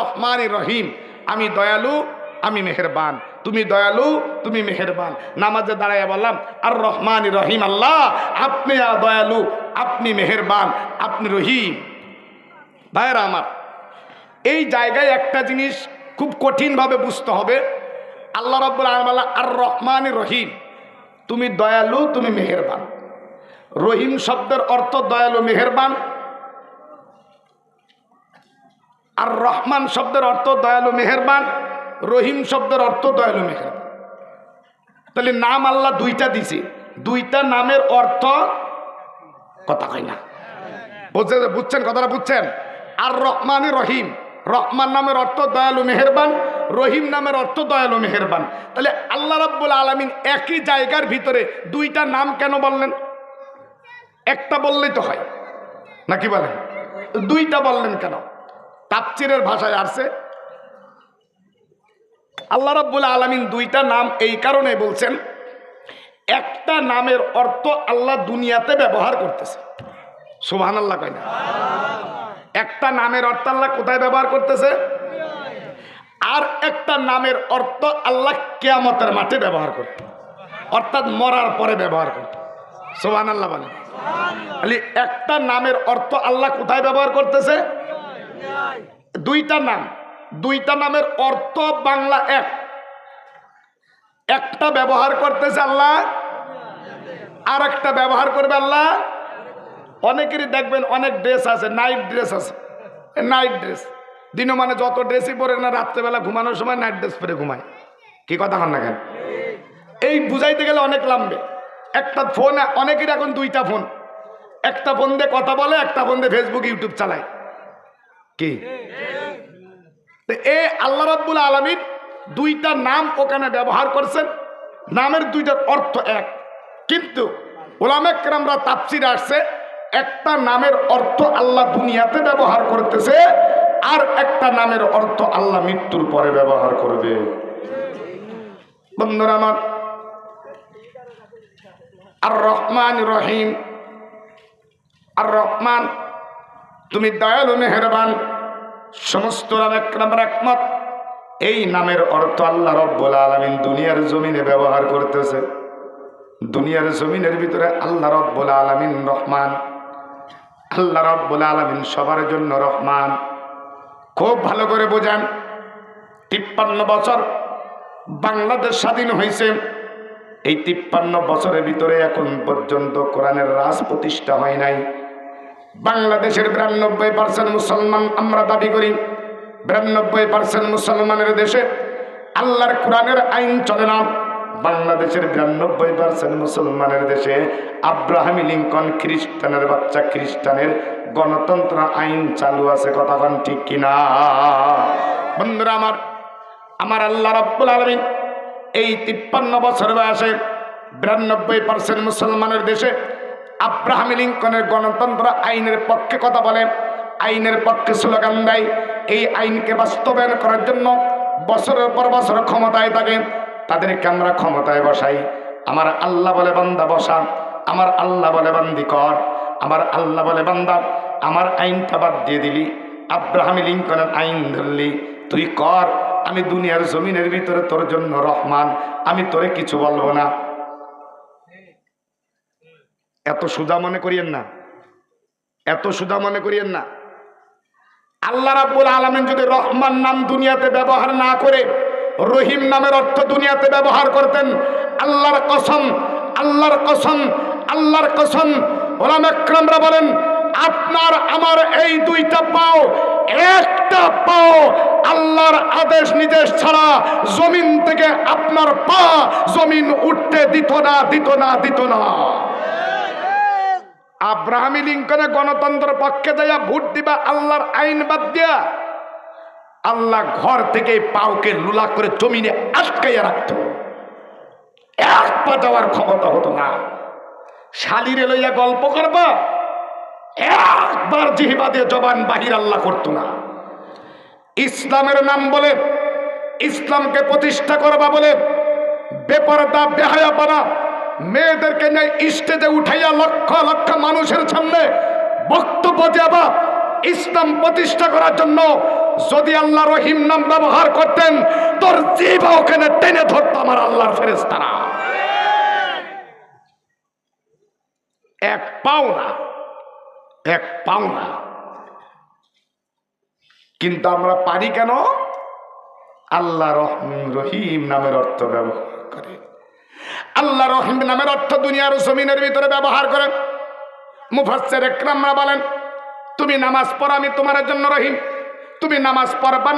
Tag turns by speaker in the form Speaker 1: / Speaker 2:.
Speaker 1: রহমান রহিম আমি দয়ালু, আমি মেহেরবান। তুমি দয়ালু, তুমি মেহেরবান। নামাজে দাঁড়াইয়া বললাম আর রহমান রহিম আল্লাহ, আপনি দয়ালু, আপনি মেহেরবান, আপনি রহিম। ভাইয়েরা আমার, এই জায়গায় একটা জিনিস খুব কঠিনভাবে বুঝতে হবে। আল্লাহ রব্বুল আলমাল্লাহ আর রহমান রহিম তুমি দয়ালু, তুমি মেহেরবান। রহিম শব্দের অর্থ দয়ালু, মেহেরবান। আর রহমান শব্দের অর্থ দয়ালু মেহেরবান, রহিম শব্দের অর্থ দয়ালু মেহেরবান। তাহলে নাম আল্লাহ দুইটা দিছে। দুইটা নামের অর্থ কথা কয় না। বুঝছে বুঝছেন কথাটা বুঝছেন? আর রহমানে রহিম। রহমান নামের অর্থ দয়ালু মেহেরবান, রহিম নামের অর্থ দয়ালু মেহেরবান। তাহলে আল্লাহ রাব্বুল আলমিন একই জায়গার ভিতরে দুইটা নাম কেন বললেন? একটা বললেই তো হয়। নাকি বলেন? দুইটা বললেন কেন? তাপচিরের ভাষায় আসছে। আল্লাহ রাব্বুল আলমিন দুইটা নাম এই কারণে বলছেন, একটা নামের অর্থ আল্লাহ দুনিয়াতে ব্যবহার করতেছে। সুবহান আল্লাহ কয় না। একটা নামের অর্থ আল্লাহ কোথায় ব্যবহার করতেছে? আর একটা নামের অর্থ আল্লাহ কেয়ামতের মাঠে ব্যবহার করতে অর্থাৎ মরার পরে ব্যবহার করতে সোহান আল্লাহ বলে একটা নামের অর্থ আল্লাহ কোথায় ব্যবহার করতেছে? দুইটা নাম। দুইটা নামের অর্থ বাংলা এক। একটা ব্যবহার করতেছে আল্লাহ আর একটা ব্যবহার করবে আল্লাহ। অনেকেরই দেখবেন অনেক ড্রেস আছে, নাইট ড্রেস আছে। Night dress. দিনও মানে যত ড্রেসই পরে না, রাত্রেবেলা ঘুমানোর সময় নাইট ড্রেস পরে ঘুমায়। কি কথা হন না কেন? এই বুঝাইতে গেলে অনেক লাম্বে। একটা ফোন অনেকের এখন দুইটা ফোন। একটা ফোন দিয়ে কথা বলে, একটা ফোন দিয়ে ফেসবুক ইউটিউব চালায়। কি? এ আল্লাহ রাব্বুল আলমিন দুইটা নাম ওখানে ব্যবহার করছেন। নামের দুইটার অর্থ এক। কিন্তু ওলামেকরামরা তাপসির আসছে, একটা নামের অর্থ আল্লাহ দুনিয়াতে ব্যবহার করতেছে আর একটা নামের অর্থ আল্লাহ মৃত্যুর পরে ব্যবহার করবে। বন্ধুরা আমার, আর রহমান রহিম, আর রহমান তুমি দয়ালু, মেহরবান, সমস্ত নামের একমত। এই নামের অর্থ আল্লাহ রব্বুল আলমিন দুনিয়ার জমিনে ব্যবহার করতেছে। দুনিয়ার জমিনের ভিতরে আল্লাহ রব্বুল আলমিন রহমান। আল্লাহ রব্বুল আলমিন সবার জন্য রহমান। খুব ভালো করে বোঝান। তিপ্পান্ন বছর বাংলাদেশ স্বাধীন হয়েছে। এই তিপ্পান্ন বছরের ভিতরে এখন পর্যন্ত কোরআনের রাজ প্রতিষ্ঠা হয় নাই। বাংলাদেশের বিরানব্বই পার্সেন্ট মুসলমান আমরা দাবি করি। বিরানব্বই পার্সেন্ট মুসলমানের দেশে আল্লাহর কোরআনের আইন চলে না। বাংলাদেশের বিরানব্বই পার্সেন্ট মুসলমানের দেশে আব্রাহামি লিঙ্কন খ্রিস্টানের বাচ্চা খ্রিস্টানের গণতন্ত্র আইন চালু আছে কথাক্ষণ ঠিক কিনা? বন্ধুরা আমার আমার আল্লাহ রব্বুল আলমিন এই তিপ্পান্ন বছর বয়সে বিরানব্বই পার্সেন্ট মুসলমানের দেশে আব্রাহামি লিঙ্কনের গণতন্ত্র আইনের পক্ষে কথা বলে, আইনের পক্ষে স্লোগান দেয়। এই আইনকে বাস্তবায়ন করার জন্য বছরের পর বছর ক্ষমতায় থাকে। তাদেরকে আমরা ক্ষমতায় বসাই। আমার আল্লাহ বলে বান্দা, বসা। আমার আল্লাহ বলে বান্দি, কর। আমার আল্লাহ বলে বান্দা, আমার আইনটা বাদ দিয়ে দিলি। আব্রাহামি লিঙ্কনের আইন ধরলি। তুই কর, আমি দুনিয়ার জমিনের ভিতরে তোর জন্য রহমান। আমি তোরে কিছু বলব না। এত সুদা মনে করিয়েন না। এত সুদা মনে করিয়েন না। আল্লাহ রাব্বুল আলমিন যদি রহমান নাম দুনিয়াতে ব্যবহার না করে, রহিম নামের অর্থ দুনিয়াতে ব্যবহার করতেন, আল্লাহর কসম আল্লাহর কসম আল্লাহর কসম। ওলাম একরামরা বলেন, আপনার, আমার এই দুইটা পাও, একটা পাও আল্লাহর আদেশ নির্দেশ ছাড়া জমিন থেকে আপনার পা জমিন উঠতে দিত না দিত না দিত না। আব্রাহামি লিঙ্কনে গণতন্ত্র পক্ষে যাইয়া ভোট দিবা আল্লাহর আইন বাদ দিয়া, আল্লাহ ঘর থেকে পাওকে লুলা করে জমিনে আটকাইয়া রাখত। এক পা যাওয়ার ক্ষমতা হতো না। শালিরে লইয়া গল্প করবা, একবার জিহিবা দিয়ে জবান বাহির আল্লাহ করতো না। ইসলামের নাম বলে, ইসলামকে প্রতিষ্ঠা করবা বলে, বেপরদা বেহায়া বানা মেয়েদেরকে নিয়ে স্টেজে উঠাইয়া লক্ষ লক্ষ মানুষের সামনে বক্তব্য দেবা ইসলাম প্রতিষ্ঠা করার জন্য যদি আল্লাহ রহিম নাম ব্যবহার করতেন, তোর জিবা ওখানে টেনে ধরতো আমার আল্লাহর ফেরেস্তারা এক পাও না, এক পাও না। কিন্তু আমরা পারি কেন? আল্লাহ রহিম নামের অর্থ ব্যবহার করে। আল্লাহ রহিম নামের অর্থ দুনিয়ার জমিনের ভিতরে ব্যবহার করেন। মুফাসের একরামরা বলেন, তুমি নামাজ পড়ো, আমি তোমার জন্য রহিম। তুমি নামাজ পড়বা